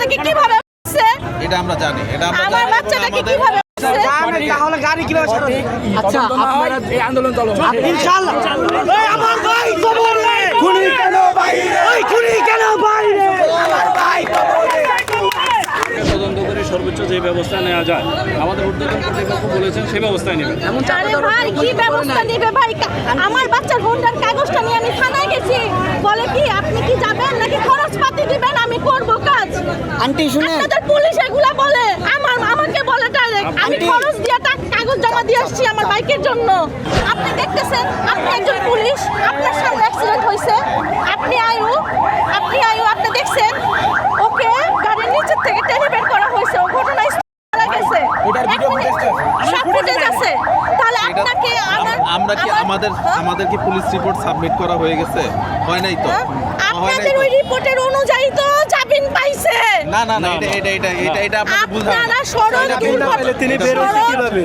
বাচ্চাটাকে কীভাবে মারছে? এটা আমরা জানি এটা আমরা বাচ্চাটাকে কীভাবে তাহলে গাড়ি কীভাবে আচ্ছা আপনারা এই আন্দোলন চলো ইনশাআল্লাহ। আমার ভাই কবরে। খুনি কেন বাইরে? ওই খুনি কেন বাইরে? আমার ভাই কবরে। তদন্ত করে সর্বোচ্চ যে ব্যবস্থা নেওয়া যায় আমাদের উদ্যোগন কর্তৃপক্ষ বলেছেন সেই ব্যবস্থায় নেবেন ভাই কি ব্যবস্থা নেবে ভাই? আমার বাচ্চার হোন্ডার কাগজটা নিয়ে আমি থানায় গেছি। বলে কি আপনি কি যাবেন নাকি খরচ পাতি দিবেন? আন্টি শুনে আপনাদের পুলিশ এগুলা বলে। আমার আমাকে বলে ডাইরেক্ট আমি খরচ দিয়ে টাকা কাগজ জমা দিয়ে আসছি আমার বাইকের জন্য। আপনি দেখতেছেন আপনি একজন পুলিশ আপনার সামনে অ্যাক্সিডেন্ট হয়েছে আপনি আয়ু আপনি আয়ু আপনি দেখছেন? ওকে গাড়ির নিচের থেকে টেনে বের করা হয়েছে। ও ঘটনাস্থলে মারা গেছে সব ফুটেজ আছে। তাহলে আপনাকে আমার কি আমাদের হ্যাঁ? আমাদের কি পুলিশ রিপোর্ট সাবমিট করা হয়ে গেছে? হয় নাই তো? হ্যাঁ? আপনাদের ওই রিপোর্টের অনুযায়ী তো পাইছে? না না না এটা এটা এটা এটা আপনারা সড়ক তিনি বের। কীভাবে?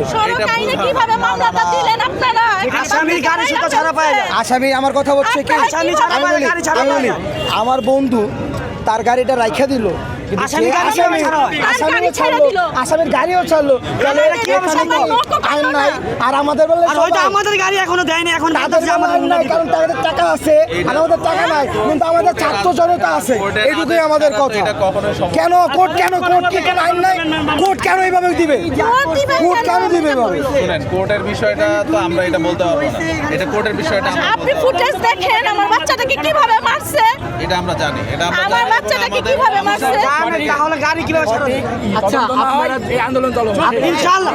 এটা কীভাবে মামলাটা দিলেন আপনারা? আসামি গাড়ি সুতো ছাড়া পায় না। আসামি আমার কথা হচ্ছে কি? আসামি ছাড়া পায় গাড়ি ছাড়া পায় আমার বন্ধু তার গাড়িটা রাইখা দিল। আসামির গাড়িও ছাড়লো। আইন নাই। আর আমাদের বলে আমাদের গাড়ি এখনও দেয়নি এখন নাই কারণ তাদের টাকা আছে আর আমাদের টাকা নাই। কিন্তু আমাদের ছাত্র জনতা আছে। এইটুকুই আমাদের কথা। কেন? কোর্ট কেন? কোর্ট কি কেন? আইন নাই? কোর্ট কেন এইভাবে দিবে? কোর্ট কেন? কেন দিবে শুনেন কোর্টের বিষয়টা তো আমরা এটা বলতে পারব এটা কোর্টের বিষয়টা আপনি ফুটেজ দেখেন আমার বাচ্চাটাকে কীভাবে মারছে? এটা আমরা জানি এটা আমরা আমার বাচ্চাটাকে কীভাবে মারছে? তাহলে গাড়ি কীভাবে আচ্ছা আপনারা এই আন্দোলন চলো ইনশাআল্লাহ।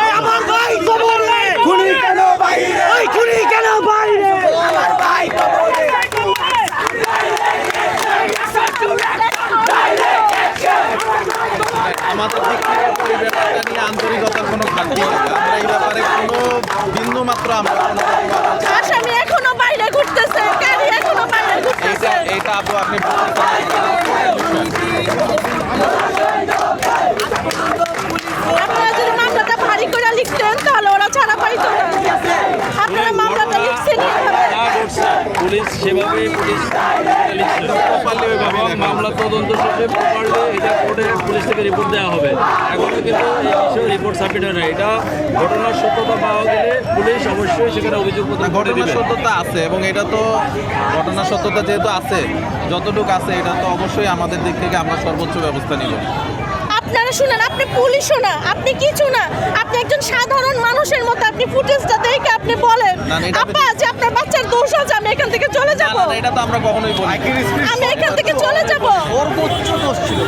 এই আমার ভাই কবরে খুনি কেন বাইরে? ওই খুনি কেন বাইরে? আমার ভাই কবরে। আমাদের দিক থেকে এই নিয়ে আন্তরিকতার কোনো ঘাটতি নেই আমরা এই ব্যাপারে কোনো বিন্দু মাত্র আমরা কোনো আসামি এখনও বাইরে ঘুরতেছে গাড়ি এখনও বাইরে ঘুরতেছে। এইটা এইটা আপু আপনি বুঝতে পারছেন আপনারা যদি মামলাটা ভারী করে লিখতেন তাহলে ওরা ছাড়া পাইতো না আপনারা মামলাটা লিখছেন এইভাবে যা ঘটছে পুলিশ সেভাবেই এবং মামলা তদন্ত শেষে প্রপারলি এটা কোর্টে পুলিশ থেকে রিপোর্ট দেওয়া হবে। এখনও কিন্তু এই বিষয়ে রিপোর্ট সাবমিট হয় না এটা ঘটনার সত্যতা পাওয়া গেলে পুলিশ অবশ্যই সেখানে অভিযোগপত্র ঘটনার সত্যতা আছে এবং এটা তো ঘটনার সত্যতা যেহেতু আছে যতটুকু আছে এটা তো অবশ্যই আমাদের দিক থেকে আমরা সর্বোচ্চ ব্যবস্থা নিব। আপনারা শুনেন আপনি পুলিশও না আপনি কিছু না। আপনি একজন সাধারণ মানুষের মতো আপনি ফুটেজটা দেখে আপনি বলেন। আপা যে আপনার দোষ আছে আমি এখান থেকে চলে যাব? এটা তো আমরা কখনোই বলি আমি এখান থেকে চলে যাব। সর্বোচ্চ দোষ ছিল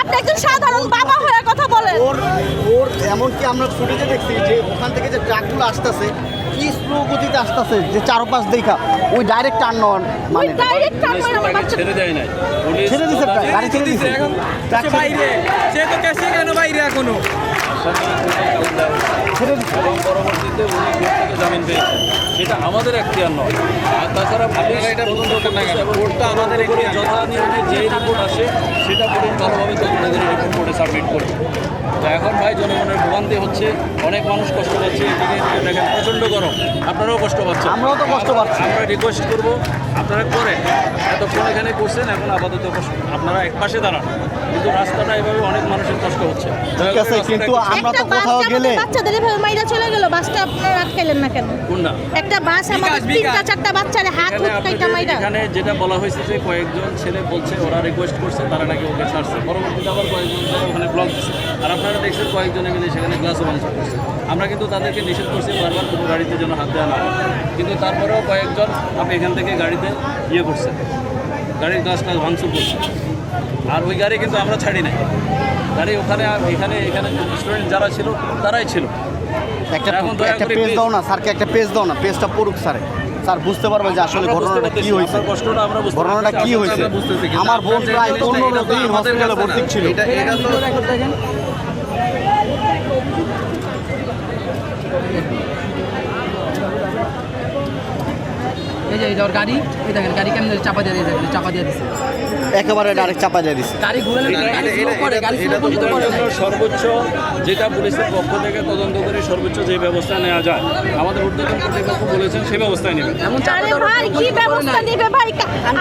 আপনি একজন সাধারণ বাবা হয়ে কথা বলেন। ওর ওর এমনকি আমরা ফুটেজে দেখছি যে ওখান থেকে যে ট্রাকগুলো আসতেছে কি স্লো গতিতে আসতেছে যে চারপাশ দেখা ওই ডাইরেক্ট টার্ন নেওয়ার মানে ডাইরেক্ট তো আমার বাচ্চা ছেড়ে দেয় নাই। পুলিশ ছেড়ে দিছে গাড়ি ছেড়ে দিছে। ছেড়ে- বাইরে সে তো কেসে কেন বাইরে এখনও? ছেড়ে দিছে। পরবর্তীতে উনি থেকে জামিন পেয়েছেন। সেটা আমাদের এখতিয়ার নয়। আর তাছাড়া পুলিশ এটা তদন্ত না? করতেছে। এবং কোর্টটা আমাদের তদন্ত এখতিয়ার। যথা নিয়মে যে রিপোর্ট আসে সেটা পুলিশ ভালোভাবে তদন্ত করে রিপোর্ট করে সাবমিট করবে তো এখন ভাই জনগণের ভোগান্তি হচ্ছে। অনেক মানুষ কষ্ট পাচ্ছে। এদিকে দেখেন প্রচণ্ড গরম। আপনারাও কষ্ট পাচ্ছেন। আমরাও তো কষ্ট পাচ্ছি। আমরা রিকোয়েস্ট করব আপনারা করেন। এতক্ষণ এখানে করছেন এখন আপাতত আপনারা এক পাশে দাঁড়ান। কিন্তু রাস্তাটা এভাবে অনেক মানুষের কষ্ট হচ্ছে। ঠিক আছে কিন্তু আমরা তো কোথাও গেলে বাচ্চাদের এভাবে মাইরা চলে গেল বাসটা আপনারা আটকাইলেন না কেন? কোনটা? একটা বাস আমাদের তিনটা চারটা বাচ্চারে হাত এখানে মাইরা। এখানে যেটা বলা হয়েছে যে কয়েকজন ছেলে বলছে ওরা রিকোয়েস্ট করছে তারা নাকি ওকে ছাড়ছে। পরবর্তীতে আবার কয়েকজন ওখানে ব্লক দিচ্ছে। আর আপনারা দেখছেন কয়েকজনে মিলে সেখানে গ্লাসও ভাঙচুর করছে আমরা কিন্তু তাদেরকে নিষেধ করছি বারবার কোনো গাড়িতে যেন হাত দেওয়া না। হয়। কিন্তু তারপরেও কয়েকজন আপনি এখান থেকে গাড়িতে ইয়ে করছে। গাড়ির গ্লাস টাস ভাঙচুর করছে। আর ওই গাড়ি কিন্তু আমরা ছাড়ি নাই। গাড়ি ওখানে এখানে এখানে স্টুডেন্ট যারা ছিল তারাই ছিল। একটা একটা পেজ দাও না স্যারকে একটা পেজ দাও না পেজটা পড়ুক স্যারে। স্যার বুঝতে পারবে যে আসলে আমরা বুঝতে ঘটনাটা কি হয়েছে। আমরা বুঝতে ঘটনাটা পারতেছি, কি হয়েছে? আমরা বুঝতেছি। আমার বোন প্রায় পনেরো দিন হসপিটালে ভর্তি ছিল। এটা এই যে এইটার গাড়ি এই দেখেন গাড়ি কেমন চাপা দিয়ে দিয়ে চাপা দিয়ে দিচ্ছে একেবারে ডাইরেক্ট চাপা দিয়ে দিচ্ছে গাড়ি ঘুরে সর্বোচ্চ যেটা পুলিশের পক্ষ থেকে তদন্ত করে সর্বোচ্চ যে ব্যবস্থা নেওয়া যায় আমাদের ঊর্ধ্বতন বলেছেন সেই ব্যবস্থাই নেবে। কি ব্যবস্থা নেবে ভাই?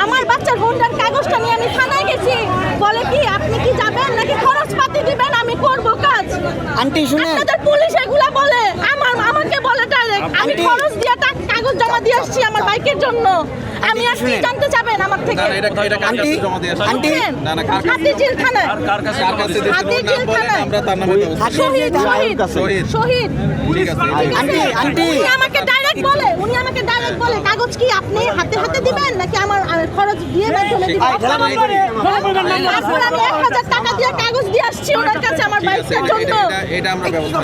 আমার বাচ্চার হোন্ডার কাগজটা নিয়ে আমি থানায় গেছি। বলে কি আপনি কি যাবেন নাকি খরচ পাতি দিবেন? আমি করব কাজ। আন্টি শুনে পুলিশ এগুলা বলে আমার জমা দিয়ে আসছি আমার বাইকের জন্য। আমি আর কি জানতে চাবেন আমার থেকে? না না এটা এটা কার কাছে আন্টি, জমা দিয়ে আসছে? আন্টি। না না কার কাছে হাতিঝিল কার কাছে কার কাছে দিয়েছে? হাতিঝিল ওর নাম বলেন, আমরা তার নামে শহীদ শহীদ শহীদ। শহীদ। ঠিক আছে আন্টি, আন্টি। উনি আমাকে ডাইরেক্ট বলে উনি আমাকে ডাইরেক্ট বলে কাগজ কি আপনি হাতে হাতে দিবেন নাকি আমার খরচ দিয়ে মাধ্যমে দিবেন। তারপর আমি এক হাজার টাকা দিয়ে কাগজ দিয়ে আসছি ওনার কাছে। আমার ঠিক আছে বাইকের এটা- জন্য এটা- এটা- এটা আমরা ব্যবস্থা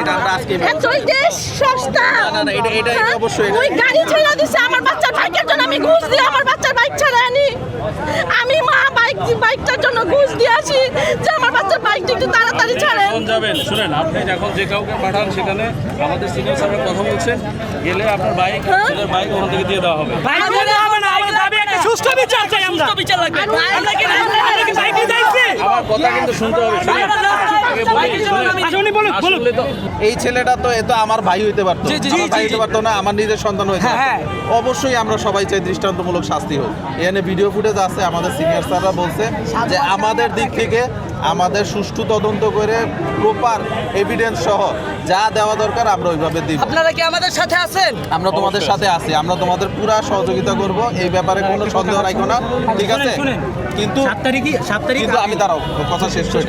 এটা আমরা আজকে এতই দেশ সস্তা। না, না, না, এটা- এটা- এটা? অবশ্যই, ওই গাড়ি ছেড়ে দিছে আমার বাচ্চার বাইকের জন্য। আমি ঘুষ দিয়ে আমার বাচ্চার বাইক ছেড়ে আনি। আমি মা বাইক বাইকটার জন্য ঘুষ দিয়ে আসি যে আমার বাচ্চার বাইকটা একটু তাড়াতাড়ি ছাড়েন। এখন যাবেন শুনেন আপনি যখন যে কাউকে পাঠান সেখানে আমাদের সিনিয়র স্যারের কথা বলছেন গেলে আপনার বাইক হ্যাঁ? বাইক ওখান থেকে দিয়ে দেওয়া হবে। আমার। কথা কিন্তু শুনতে হবে। শুনেন। আগে বলি, শুনেন। আসলে তো এই ছেলেটা তো এ তো আমার ভাই হইতে পারতো। আমার ভাই হইতে পারতো না আমার নিজের সন্তান হইতে পারতো। অবশ্যই আমরা সবাই চাই দৃষ্টান্তমূলক শাস্তি হোক। এখানে ভিডিও ফুটেজ আছে আমাদের সিনিয়র স্যাররা বলছে যে আমাদের দিক থেকে আমাদের সুষ্ঠু তদন্ত করে প্রপার এভিডেন্স সহ যা দেওয়া দরকার আমরা ওইভাবে দিই আপনারা কি আমাদের সাথে আছেন? আমরা তোমাদের সাথে আছি আমরা তোমাদের পুরা সহযোগিতা করব এই ব্যাপারে কোনো সন্দেহ রাখো না ঠিক আছে? কিন্তু কিন্তু আমি দাঁড়াও কথা শেষ করি